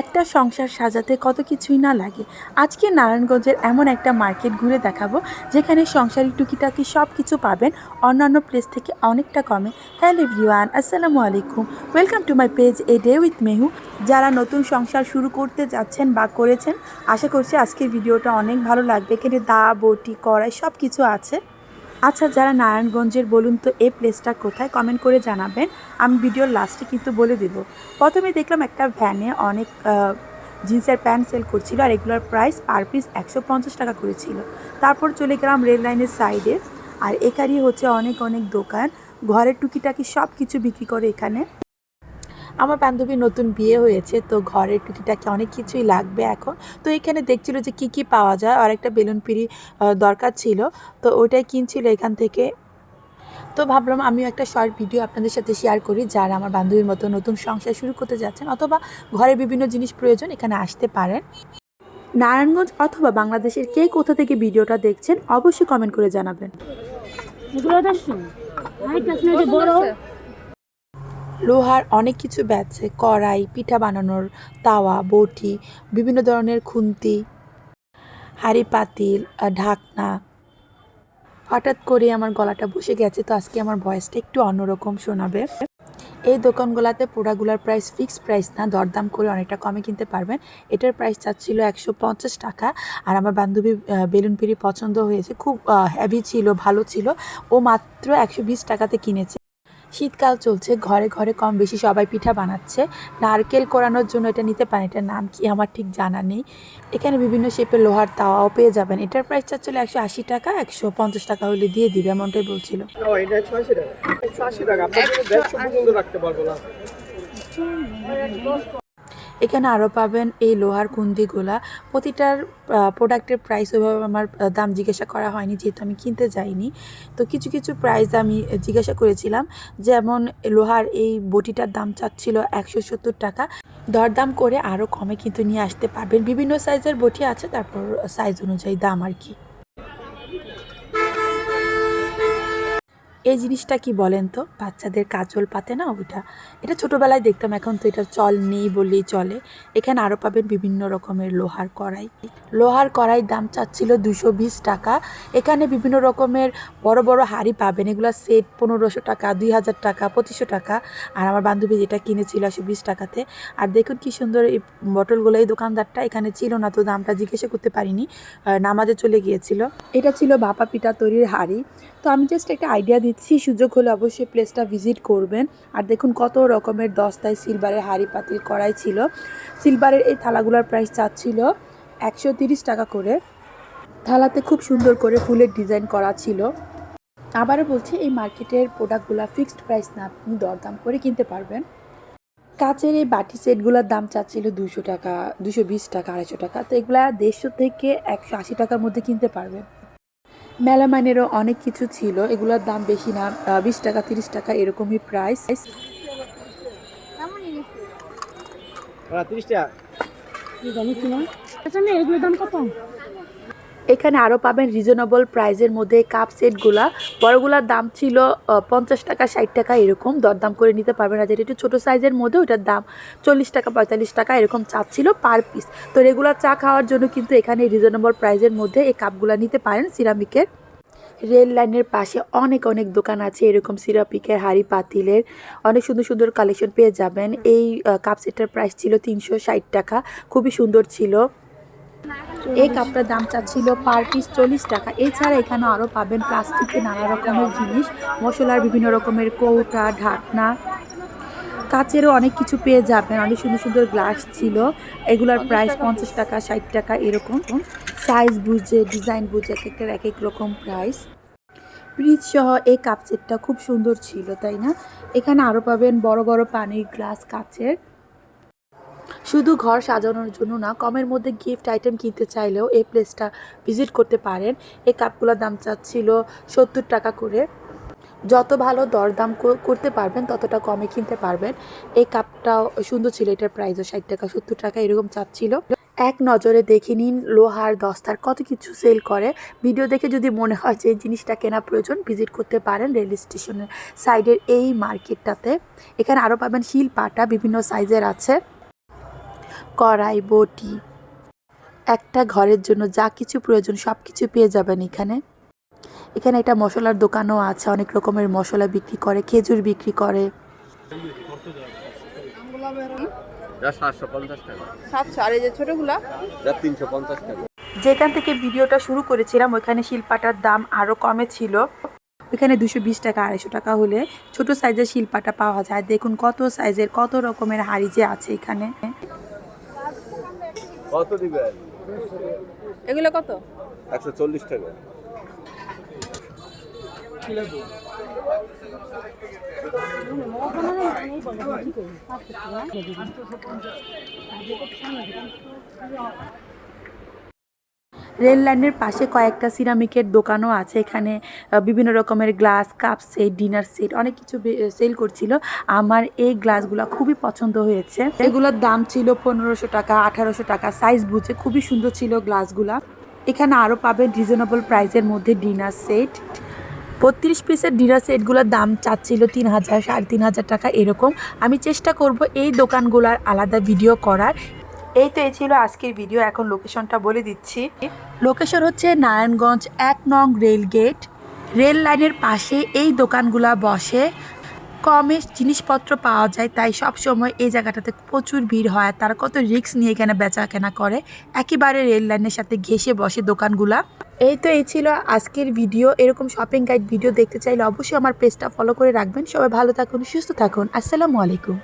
একটা সংসার সাজাতে কত কিছুই না লাগে। আজকে নারায়ণগঞ্জের এমন একটা মার্কেট ঘুরে দেখাবো, যেখানে সংসারী টুকিটাকি সব কিছু পাবেন, অন্যান্য প্লেস থেকে অনেকটা কমে। হ্যালো এভরিওয়ান আসসালামু আলাইকুম। Welcome to my page a day with Mehu যারা নতুন সংসার শুরু করতে যাচ্ছেন বা করেছেন, আশা করছি আজকের ভিডিওটা অনেক ভালো লাগবে। এখানে দা, বটি, কড়াই সব কিছু আছে। আচ্ছা যারা নারায়ণগঞ্জের, বলুন তো এই প্লেসটা কোথায় কমেন্ট করে জানাবেন। আমি ভিডিওর লাস্টে কিন্তু বলে দেব। প্রথমে দেখলাম একটা ভ্যানে অনেক জিন্সের প্যান্ট সেল করছিল আর এগুলোর প্রাইস পার পিস একশো পঞ্চাশ টাকা করেছিল তারপর চলে গেলাম রেল লাইনের সাইডে আর এখানেই হচ্ছে অনেক অনেক দোকান। ঘরের টুকিটাকি সব কিছু বিক্রি করে এখানে। আমার বান্ধবীর নতুন বিয়ে হয়েছে, তো ঘরের টুকিটাকি অনেক কিছুই লাগবে এখন। তো এখানে দেখছিল যে কি কি পাওয়া যায়, আর একটা বেলুন পিড়ি দরকার ছিল, তো ওইটাই কিনছিল এখান থেকে। তো ভাবলাম আমিও একটা শর্ট ভিডিও আপনাদের সাথে শেয়ার করি, যারা আমার বান্ধবীর মতো নতুন সংসার শুরু করতে যাচ্ছেন, অথবা ঘরে বিভিন্ন জিনিস প্রয়োজন, এখানে আসতে পারেন। নারায়ণগঞ্জ অথবা বাংলাদেশের কে কোথা থেকে ভিডিওটা দেখছেন, অবশ্যই কমেন্ট করে জানাবেন দেখছ হাইট আছে না যে বড় লোহার অনেক কিছু বেচছে কড়াই, পিঠা বানানোর তাওয়া, বটি, বিভিন্ন ধরনের খুন্তি হাঁড়ি পাতিল ঢাকনা। হঠাৎ করে আমার গলাটা বসে গেছে, তো আজকে আমার ভয়েসটা একটু অন্যরকম শোনাবে। এই দোকানগুলোতে পোড়াগুলার প্রাইস ফিক্সড প্রাইস না, দরদাম করে অনেকটা কমে কিনতে পারবেন। এটার প্রাইস চাচ্ছিল একশো পঞ্চাশ টাকা, আর আমার বান্ধবী বেলুন পিড়ি পছন্দ হয়েছে, খুব হ্যাভি ছিল, ভালো ছিল। ও মাত্র একশো বিশ টাকাতে কিনেছে। শীতকাল চলছে, ঘরে ঘরে কম বেশি সবাই পিঠা বানাচ্ছে। নারকেল কোরানোর জন্য এটা নিতে পারেন, এটার নাম কি আমার ঠিক জানা নেই। এখানে বিভিন্ন শেপের লোহার তাওয়াও পেয়ে যাবেন। এটার প্রাইস চাচ্ছিল একশো আশি টাকা, একশো পঞ্চাশ টাকা হলে দিয়ে দিবে, এমনটাই বলছিল। এখানে আরও পাবেন এই লোহার কুন্দিগুলা প্রতিটার প্রোডাক্টের প্রাইস ওইভাবে আমার দাম জিজ্ঞাসা করা হয়নি, যেহেতু আমি কিনতে যাইনি। তো কিছু কিছু প্রাইস আমি জিজ্ঞাসা করেছিলাম, যেমন লোহার এই বটিটার দাম চাচ্ছিল একশো সত্তর টাকা। দরদাম করে আরও কমে কিন্তু নিয়ে আসতে পারবেন। বিভিন্ন সাইজের বটি আছে, তারপর সাইজ অনুযায়ী দাম আর কি। এই জিনিসটা কি বলেন তো? বাচ্চাদের কাজল পাতে না ওইটা? এটা ছোটোবেলায় দেখতাম, এখন তো এটা চল নেই বললেই চলে। এখানে আরও পাবেন বিভিন্ন রকমের লোহার কড়াই। লোহার কড়াই দাম চাচ্ছিল দুশো বিশ টাকা। এখানে বিভিন্ন রকমের বড় বড় হাঁড়ি পাবেন। এগুলো সেট পনেরোশো টাকা, দুই হাজার টাকা, পঁচিশশো টাকা। আর আমার বান্ধবী যেটা কিনেছিল একশো বিশ টাকাতে। আর দেখুন কি সুন্দর এই বটলগুলো, এই দোকানদারটা এখানে ছিল না তো দামটা জিজ্ঞাসা করতে পারিনি। নামাজে চলে গিয়েছিল। এটা ছিল বাপা পিঠা তৈরির হাঁড়ি। তো আমি জাস্ট একটা আইডিয়া দিচ্ছি সুযোগ হলে অবশ্যই প্লেসটা ভিজিট করবেন। আর দেখুন কত রকমের দস্তায় সিলভারের হাঁড়ি পাতিল করাই ছিল। সিলভারের এই থালাগুলোর প্রাইস চাচ্ছিল একশো টাকা করে। থালাতে খুব সুন্দর করে ফুলের ডিজাইন করা ছিল। আবারও বলছি, এই মার্কেটের প্রোডাক্টগুলো ফিক্সড প্রাইস না, আপনি দরদাম করে কিনতে পারবেন। কাচের এই বাটি সেটগুলোর দাম চাচ্ছিল দুশো টাকা দুশো বিশ টাকা, আড়াইশো টাকা। তো এগুলা দেড়শো থেকে একশো আশি টাকার মধ্যে কিনতে পারবেন। মেলামাইনেরও অনেক কিছু ছিল, এগুলোর দাম বেশি না। বিশ টাকা, তিরিশ টাকা এরকমই প্রাইস জানিস আচ্ছা এগুলোর দাম কত? এখানে আরও পাবেন রিজনেবল প্রাইজের মধ্যে কাপ সেটগুলা বড়গুলার দাম ছিল পঞ্চাশ টাকা, ষাট টাকা এরকম। দরদাম করে নিতে পারবেন। আর যেটা একটু ছোটো সাইজের মধ্যে, ওটার দাম চল্লিশ টাকা, পঁয়তাল্লিশ টাকা এরকম চা ছিল পার পিস তো রেগুলার চা খাওয়ার জন্য কিন্তু এখানে রিজনেবল প্রাইজের মধ্যে এই কাপগুলা নিতে পারেন সিরামিকের রেল লাইনের পাশে অনেক অনেক দোকান আছে এরকম সিরাপিকের হাড়ি পাতিলের। অনেক সুন্দর সুন্দর কালেকশন পেয়ে যাবেন। এই কাপ সেটের প্রাইস ছিল তিনশো ষাট টাকা। খুবই সুন্দর ছিল। এই কাপটার দাম চাচ্ছিল পার পিস চল্লিশ টাকা। এছাড়া এখানে আরও পাবেন প্লাস্টিকের নানা রকমের জিনিস মশলার বিভিন্ন রকমের কৌটা ঢাকনা। কাচেরও অনেক কিছু পেয়ে যাবেন। অনেক সুন্দর সুন্দর গ্লাস ছিল। এগুলার প্রাইস পঞ্চাশ টাকা ষাট টাকা এরকম। সাইজ বুঝে ডিজাইন বুঝে এক একটার এক এক রকম প্রাইস ব্রিজ সহ এই কাপ সেটটা খুব সুন্দর ছিল তাই না? এখানে আরও পাবেন বড় বড় পানির গ্লাস কাচের। শুধু ঘর সাজানোর জন্য না, কমের মধ্যে গিফট আইটেম কিনতে চাইলেও এই প্লেসটা ভিজিট করতে পারেন। এই কাপগুলোর দাম চাচ্ছিল সত্তর টাকা করে। যত ভালো দরদাম কর- করতে পারবেন, ততটা কমে কিনতে পারবেন। এই কাপটাও সুন্দর ছিল, এটার প্রাইসও ষাট টাকা, সত্তর টাকা এরকম চাচ্ছিল। এক নজরে দেখে নিন, লোহার, দস্তার, কত কিছু সেল করে। ভিডিও দেখে যদি মনে হয় যে জিনিসটা কেনা প্রয়োজন ভিজিট করতে পারেন রেল স্টেশনের সাইডের এই মার্কেটটাতে এখানে আরও পাবেন শিল পাটা, বিভিন্ন সাইজের আছে। কড়াই বটি একটা ঘরের জন্য যা কিছু প্রয়োজন সব কিছু পেয়ে যাবেন এখানে। এখানে একটা মশলার দোকানও আছে অনেক রকমের মশলা বিক্রি করে খেজুর বিক্রি করে। যেখান থেকে ভিডিওটা শুরু করেছিলাম ওইখানে শিলপাটার দাম আরও কমে ছিল। ওইখানে দুশো বিশ টাকা আড়াইশো টাকা হলে ছোট সাইজের শিলপাটা পাওয়া যায়। দেখুন কত সাইজের কত রকমের হাড়ি যে আছে এখানে। কত দিবে এগুলো কত? একশো চল্লিশ টাকা। রেল লাইনের পাশে কয়েকটা সিরামিকের দোকানও আছে। এখানে বিভিন্ন রকমের glass, cup set, dinner set, অনেক কিছু সেল করছিল। আমার এই গ্লাসগুলো খুবই পছন্দ হয়েছে। এগুলোর দাম ছিল পনেরোশো টাকা, আঠারোশো টাকা। সাইজ বুঝে খুবই সুন্দর ছিল গ্লাসগুলা। এখানে আরও পাবেন রিজনেবল প্রাইসের মধ্যে ডিনার সেট। বত্রিশ পিসের ডিনার সেটগুলোর দাম চাচ্ছিল তিন হাজার, সাড়ে তিন হাজার টাকা এরকম। আমি চেষ্টা করব এই দোকানগুলোর আলাদা ভিডিও করার। এই তো এই ছিল আজকের ভিডিও এখন লোকেশনটা বলে দিচ্ছি। লোকেশন হচ্ছে নারায়ণগঞ্জ এক নং রেল গেট রেল লাইনের পাশে এই দোকানগুলা বসে। কমে জিনিসপত্র পাওয়া যায়, তাই সব সময় এই জায়গাটাতে প্রচুর ভিড় হয়। তারা কত রিস্ক নিয়ে এখানে বেচা কেনা করে। একেবারে রেল লাইনের সাথে ঘেসে বসে দোকানগুলা। এই তো এই ছিল আজকের ভিডিও এরকম শপিং গাইড ভিডিও দেখতে চাইলে অবশ্যই আমার পেজটা ফলো করে রাখবেন। সবাই ভালো থাকুন, সুস্থ থাকুন। আসসালামু আলাইকুম।